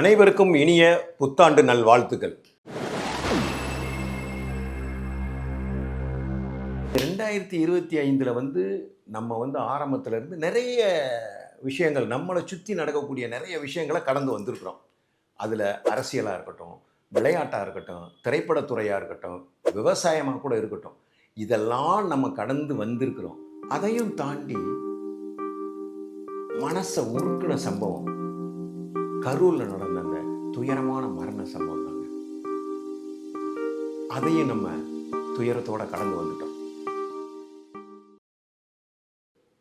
அனைவருக்கும் இனிய புத்தாண்டு நல்வாழ்த்துக்கள். ரெண்டாயிரத்தி இருபத்தி ஐந்தில் வந்து நம்ம வந்து ஆரம்பத்துல இருந்து நிறைய விஷயங்கள் நம்மளை சுற்றி நடக்கக்கூடிய நிறைய விஷயங்களை கடந்து வந்திருக்கிறோம். அதில் அரசியலாக இருக்கட்டும் விளையாட்டாக இருக்கட்டும் திரைப்படத்துறையாக இருக்கட்டும் விவசாயமாக கூட இருக்கட்டும் இதெல்லாம் நம்ம கடந்து வந்திருக்கிறோம். அதையும் தாண்டி மனசை உருக்கின சம்பவம். கரூரில் நடந்த துயரமான மரண சம்பவம் தாங்க அதையும் நம்ம துயரத்தோட கடந்து வந்துட்டோம்.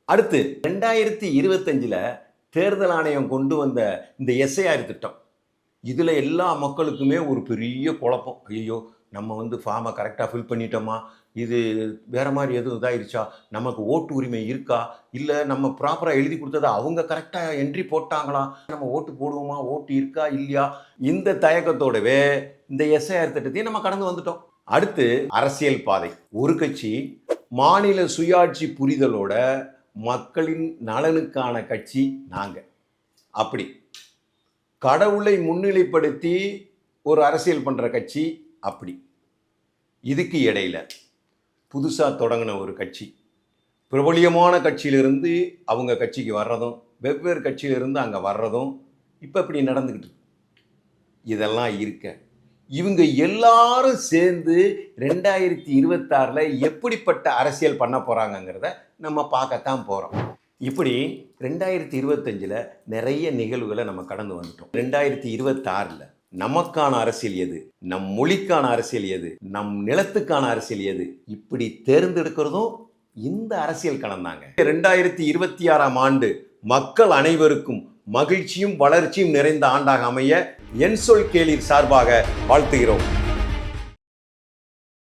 அடுத்து ரெண்டாயிரத்தி இருபத்தஞ்சில் தேர்தல் ஆணையம் கொண்டு வந்த இந்த எஸ்ஐஆர் திட்டம். இதில் எல்லா மக்களுக்குமே ஒரு பெரிய குழப்பம். ஐயோ நம்ம வந்து ஃபார்மை கரெக்டாக ஃபில் பண்ணிட்டோமா? இது வேறு மாதிரி எதுவும் இதாயிருச்சா? நமக்கு ஓட்டு உரிமை இருக்கா? இல்லை நம்ம ப்ராப்பராக எழுதி கொடுத்ததை அவங்க கரெக்டாக என்ட்ரி போட்டாங்களா? நம்ம ஓட்டு போடுவோமா? ஓட்டு இருக்கா? இல்லையா? இந்த தயக்கத்தோடவே இந்த எஸ்ஐஆர் திட்டத்தையும் நம்ம கடந்து வந்துட்டோம். அடுத்து அரசியல் பாதை. ஒரு கட்சி மாநில சுயாட்சி புரிதலோட மக்களின் நலனுக்கான கட்சி நாங்கள் அப்படி. கடவுளை முன்னிலைப்படுத்தி ஒரு அரசியல் பண்ணுற கட்சி அப்படி. இதுக்கு இடையில புதுசாக தொடங்கின ஒரு கட்சி பிரபலியமான கட்சியிலிருந்து அவங்க கட்சிக்கு வர்றதும் வெவ்வேறு கட்சியிலிருந்து அங்கே வர்றதும் இப்போ இப்படி நடந்துக்கிட்டு இதெல்லாம் இருக்க. இவங்க எல்லாரும் சேர்ந்து ரெண்டாயிரத்தி இருபத்தாறில் எப்படிப்பட்ட அரசியல் பண்ண போகிறாங்கங்கிறத நம்ம பார்க்கத்தான் போகிறோம் இப்படி ரெண்டாயிரத்தி இருபத்தஞ்சில் நிறைய நிகழ்வுகளை நம்ம கடந்து வந்துட்டோம். ரெண்டாயிரத்தி இருபத்தாறில் நமக்கான அரசியல் எது? நம் மொழிக்கான அரசியல் எது? நம் நிலத்துக்கான அரசியல் எது? இப்படி தேர்ந்தெடுக்கிறதும் இந்த அரசியல் கலந்தாங்க ரெண்டாயிரத்தி இருபத்தி ஆறாம் ஆண்டு மக்கள் அனைவருக்கும் மகிழ்ச்சியும் வளர்ச்சியும் நிறைந்த ஆண்டாக அமைய என் சொல் கேளிர் சார்பாக வாழ்த்துகிறோம்.